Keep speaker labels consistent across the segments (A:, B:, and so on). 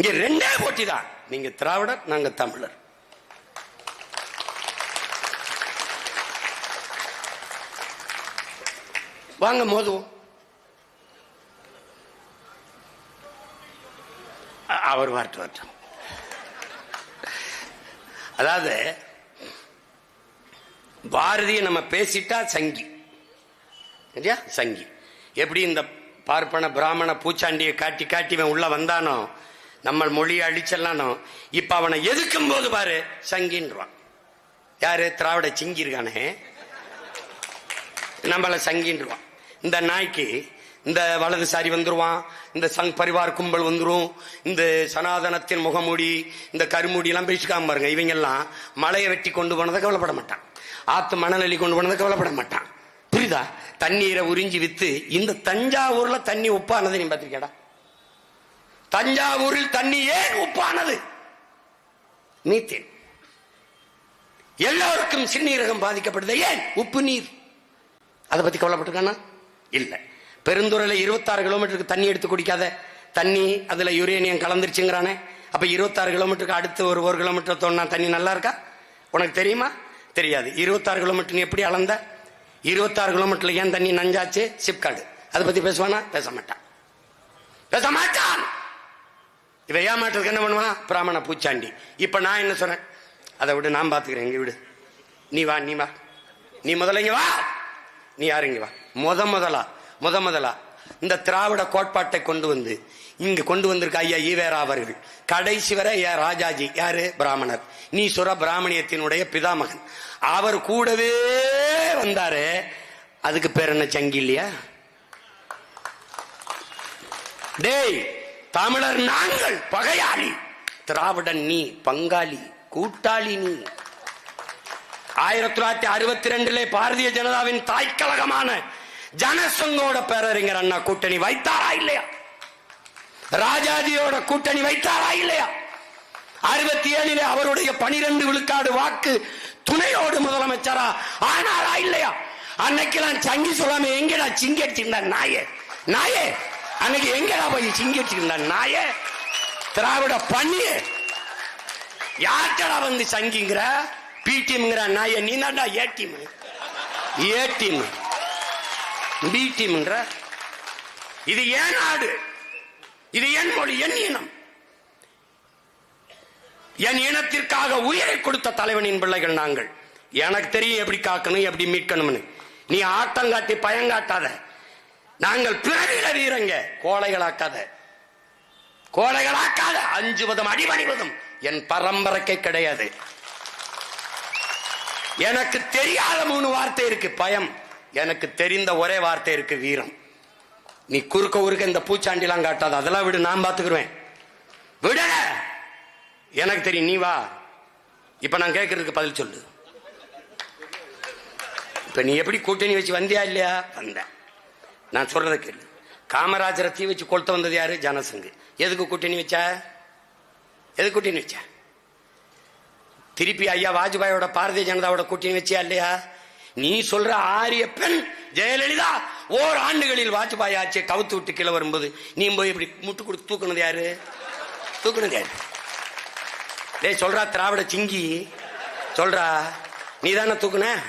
A: இங்க ரெண்டே போட்டி தான். நீங்க திராவிடர் நாங்க தமிழர். வாங்க மோதுவோம். அவர் வரட்டும் வரட்டும். அதாவது பாரதியை நம்ம பேசிட்டா சங்கி. இல்லையா சங்கி. எப்படி இந்த பார்ப்பன பிராமண பூச்சாண்டியை காட்டி காட்டி இவன் உள்ள வந்தானோ நம்ம மொழியை அழிச்சல்லானோ இப்ப அவனை எதுக்கும் போது பாரு சங்கின்றான். யாரு? திராவிட சிங்கி இருக்கானே நம்மள சங்கின்றான். இந்த நாய்க்கு இந்த வலதுசாரி வந்துருவான் இந்த சங் பரிவார் கும்பல் வந்துரும் இந்த சனாதனத்தின் முகமூடி இந்த கருமூடி எல்லாம் பேசிக்காம பாருங்க. இவங்க எல்லாம் மலையை வெட்டி கொண்டு போனதை கவலைப்பட மாட்டான். ஆத்து மணலி கொண்டு போனதை கவலைப்பட மாட்டான். புரியுதா? தண்ணீரை உறிஞ்சி வித்து இந்த தஞ்சாவூர்ல தண்ணி உப்பானது நீ பாத்திருக்கடா தஞ்சாவூரில் தண்ணி ஏன் உப்பானது. மீத்தேன். எல்லோருக்கும் சிறுநீரகம் பாதிக்கப்படுது ஏன்? உப்பு நீர். அதை பத்தி கவலைப்பட்டிருக்கானா? இல்லை. பெருந்துறையில இருபத்தாறு கிலோமீட்டருக்கு தண்ணி எடுத்து குடிக்காத தண்ணி அதுல யுரேனியம் கலந்துருச்சுங்கிறானே. அப்ப இருபத்தாறு கிலோமீட்டருக்கு அடுத்து ஒரு ஒரு கிலோமீட்டர் தோணுனா தண்ணி நல்லா இருக்கா? உனக்கு தெரியுமா? தெரியாது. இருபத்தாறு கிலோமீட்டர் நீ எப்படி அளந்த? இருபத்தாறு கிலோமீட்டர்ல ஏன் தண்ணி நஞ்சாச்சு? சிப்காடு. அதை பத்தி பேசுவானா? பேச மாட்டான். பேச மாட்டான். இவன் ஏமாற்றுறதுக்கு என்ன பண்ணுவான் பிராமண பூச்சாண்டி. இப்ப நான் என்ன சொன்னேன் அதை விட நான் பாத்துக்கிறேன். இங்க விடு. நீ வா நீ வா. நீ முதல்ல வா. நீ யாருங்க வா? முத முதலா முத முதலா. இந்த திராவிட கோட்பாட்டை கொண்டு வந்து இங்க கொண்டு வந்திருக்க ஐயா ஈவேரா அவர்கள். கடைசி வரை ஏ ராஜாஜி யாரு? பிராமணர். நீ சுர பிராமணியத்தினுடைய பிதாமகன். அவர் கூடவே வந்தாரு. அதுக்கு பேர் என்ன? சங்கி இல்லையா டேய் தமிழர் நாங்கள் பகையாளி. திராவிடன் நீ பங்காளி கூட்டாளி நீ. ஆயிரத்தி தொள்ளாயிரத்தி அறுபத்தி ரெண்டுல பாரதிய ஜனதாவின் தாய்க்கழகமான ஜனசங்கோட பேரறிஞர் அண்ணா கூட்டணி வைத்தாரா இல்லையா? ராஜாஜியோட கூட்டணி வைத்தாரா இல்லையா? அறுபத்தி ஏழிலே அவருடைய பனிரெண்டு விழுக்காடு வாக்கு துணையோடு முதலமைச்சரா ஆனாரா இல்லையா? அன்னைக்கெல்லாம் சங்கி சொல்லாம எங்கடா சிங்கடிச்சிருந்தா நாயே? நாயே? அன்னைக்கு எங்கடா போய் சிங்கடிச்சிருந்தா நாயே? திராவிட பண்ணியே. யார்டா வந்து சங்கிங்கிற? பி டீம்ங்கிற நாய நீ தான்டா A team A team B இது ஏன் நாடு? இது என் மொழி என் இனம். என் இனத்திற்காக உயிரை கொடுத்த தலைவனின் பிள்ளைகள் நாங்கள். எனக்கு தெரியும் எப்படி காக்கணும் எப்படி மீட்கணும்னு. நீ ஆட்டம் காட்டி பயங்காட்டாத நாங்கள் பிறவில வீரங்க. கோழைகளாக்காத. கோழைகளாக்காத. அஞ்சுவதும் அடிபணிவதும் என் பரம்பரைக்கு கிடையாது. எனக்கு தெரியாத மூணு வார்த்தை இருக்கு. பயம். எனக்கு தெரிந்த ஒரே வார்த்தை இருக்கு வீரம். நீ குறுக்க குறுக்க இந்த பூச்சாண்டிலாம் காட்டாத. அதெல்லாம் விடு நான் பார்த்துக்குருவேன். விட எனக்கு தெரியும் நீ வா. இப்ப நான் கேட்கறதுக்கு பதில் சொல்லு. இப்ப நீ எப்படி கூட்டணி வச்சு வந்தியா இல்லையா? வந்தேன். நான் சொல்றத கேளு. காமராஜரை தீ வச்சு கொளுத்த வந்தது யாரு? ஜனசங்கு. எதுக்கு கூட்டணி வச்சா? எதுக்கு கூட்டணி வச்சா? திருப்பி ஐயா வாஜ்பாயோட பாரதிய ஜனதாவோட கூட்டணி வச்சியா இல்லையா? நீ சொல்ற ஆரிய பெண் ஜெயலலிதா ஓர் ஆண்டுகளில் வாஜ்பாய் ஆட்சியை கவுத்து விட்டு கீழே வரும்போது நீ போய் இப்படி முட்டு கொடுத்து தூக்குனது யாரு? தூக்குனது யாரு? டேய் சொல்றா திராவிட சிங்கி. சொல்றா. நீ தானே தூக்குன?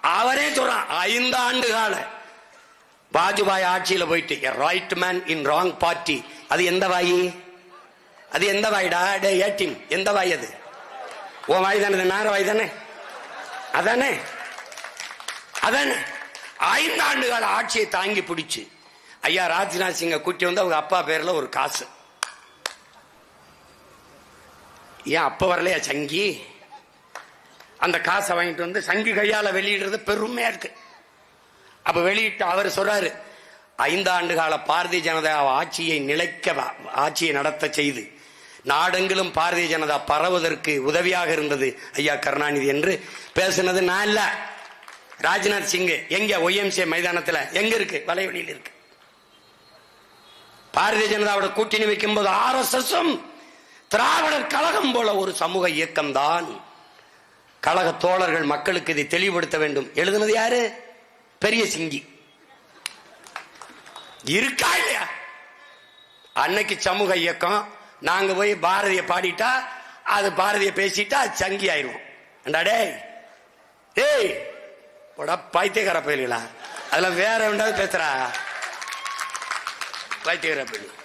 A: அவரே சொல்றான் ஐந்து ஆண்டு காலம் வாஜ்பாய் ஆட்சியில போயிட்டு right man in wrong party அது எந்த வாயி? அது எந்த வாய்டா டே ஏட்டிம் எந்த வாய் அது? ஓ வாய் தானே இது வாய் தானே? அதானே? அதானே? ஐந்து ஆண்டு கால ஆட்சியை தாங்கி பிடிச்சு. ஐயா ராஜ்நாத் சிங்கை கூட்டி வந்து அவங்க அப்பா பேர்ல ஒரு காசு. ஏன் அப்ப வரலையா சங்கி? அந்த காசை வாங்கிட்டு வந்து சங்கி கையால வெளியிடுறது பெருமையா இருக்கு. அப்ப வெளியிட்டு அவர் சொல்றாரு ஐந்தாண்டு கால பாரதிய ஜனதா ஆட்சியை நிலைக்க ஆட்சியை நடத்த செய்து நாடெங்கிலும் பாரதிய ஜனதா பரவுவதற்கு உதவியாக இருந்தது ஐயா கருணாநிதி என்று பேசினது நான் இல்ல. ராஜ்நாத் சிங் எங்க ஒய்எம்சிஏ மைதானத்துல? எங்க இருக்கு? வலைவெளியில் இருக்கு. பாரதிய ஜனதாவோட கூட்டணி வைக்கும் போது ஆர் எஸ் திராவிடர் கழகம் போல ஒரு சமூக இயக்கம் தான் கழக தோழர்கள் மக்களுக்கு இதை தெளிவுபடுத்த வேண்டும். எழுதுனது யாரு? பெரிய சிங்கி. இருக்கா இல்லையா? அன்னைக்கு சமூக இயக்கம் நாங்க போய் பாரதிய பாடிட்டா அது பாரதிய பேசிட்டா அது சங்கி ஆயிரும் ஏண்டா டேய்? டேய் போடா பைத்தியக்கார பயிலுங்களா அதெல்லாம் வேற வேண்டாவது பேசுறா? பைத்தியக்கார பயில்கள்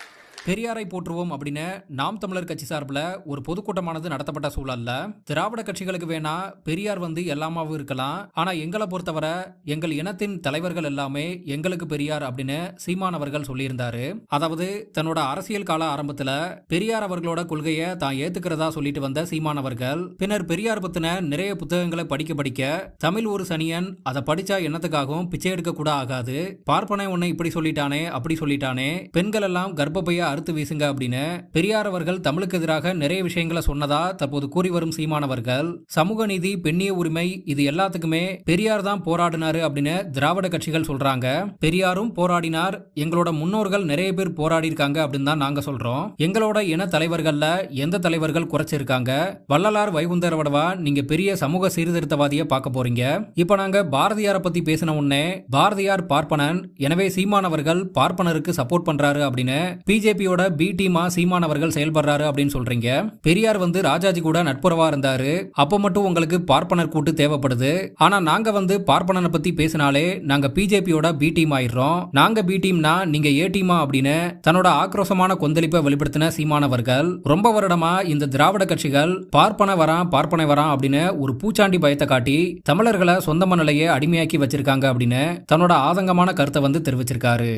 B: பெரியாரை போற்றுவோம் அப்படின்னு நாம் தமிழர் கட்சி சார்பில் ஒரு பொதுக்கூட்டமானது நடத்தப்பட்ட சூழல்ல. திராவிட கட்சிகளுக்கு வேணா பெரியார் வந்து எல்லாமாவும் இருக்கலாம். ஆனா எங்களை பொறுத்தவரை எங்கள் இனத்தின் தலைவர்கள் எல்லாமே எங்களுக்கு பெரியார் அப்படின்னு சீமானவர்கள் சொல்லியிருந்தாரு. அதாவது தன்னோட அரசியல் கால ஆரம்பத்துல பெரியார் அவர்களோட கொள்கையை தான் ஏத்துக்கிறதா சொல்லிட்டு வந்த சீமானவர்கள் பின்னர் பெரியார் பத்தின நிறைய புத்தகங்களை படிக்க படிக்க தமிழ் ஒரு சனியன் அதை படிச்சா என்னத்துக்காகவும் பிச்சை எடுக்க கூட ஆகாது. பார்ப்பனை உன்னை இப்படி சொல்லிட்டானே அப்படி சொல்லிட்டானே பெண்கள் எல்லாம் கர்ப்பப்பைய அறுத்து வீசுங்க அப்படின்னு பெரியார் அவர்கள் தமிழுக்கு எதிராக நிறைய விஷயங்களை சொன்னதா தற்போது கூறி வரும் சீமானவர்கள் சமூக நீதி பெண்ணிய உரிமை இது எல்லாத்துக்குமே பெரியார் தான் போராடினாரு அப்படின்னு திராவிட கட்சிகள் சொல்றாங்க. பெரியாரும் போராடினார். எங்களோட முன்னோர்கள் நிறைய பேர் போராடி இருக்காங்க அப்படின்னு தான் நாங்க சொல்றோம். எங்களோட இன தலைவர்கள்ல எந்த தலைவர்கள் குறைச்சிருக்காங்க? வள்ளலார் வைகுந்தர் வடவா நீங்க பெரிய சமூக சீர்திருத்தவாதிய பார்க்க போறீங்க. இப்ப நாங்க பாரதியாரை பத்தி பேசின உடனே பாரதியார் பார்ப்பனன் எனவே சீமானவர்கள் பார்ப்பனருக்கு சப்போர்ட் பண்றாரு அப்படின்னு பிஜேபி பிஜேபியோட பி டீமா சீமானவர்கள் செயல்படுறாரு அப்படின்னு சொல்றீங்க. பெரியார் வந்து ராஜாஜி கூட நட்புறவா இருந்தாரு. அப்ப மட்டும் உங்களுக்கு பார்ப்பனர் கூட்டு தேவைப்படுது. ஆனா நாங்க வந்து பார்ப்பனனை பத்தி பேசினாலே நாங்க பிஜேபியோட பி டீம் ஆயிடுறோம். நாங்க பி டீம்னா நீங்க ஏ டீமா அப்படின்னு தன்னோட ஆக்ரோஷமான கொந்தளிப்பை வெளிப்படுத்தின சீமானவர்கள் ரொம்ப வருடமா இந்த திராவிட கட்சிகள் பார்ப்பன வரான் பார்ப்பனை வரான் அப்படின்னு ஒரு பூச்சாண்டி பயத்தை காட்டி தமிழர்களை சொந்த நிலையை அடிமையாக்கி வச்சிருக்காங்க அப்படின்னு தன்னோட ஆதங்கமான கருத்தை வந்து தெரிவிச்சிருக்காரு.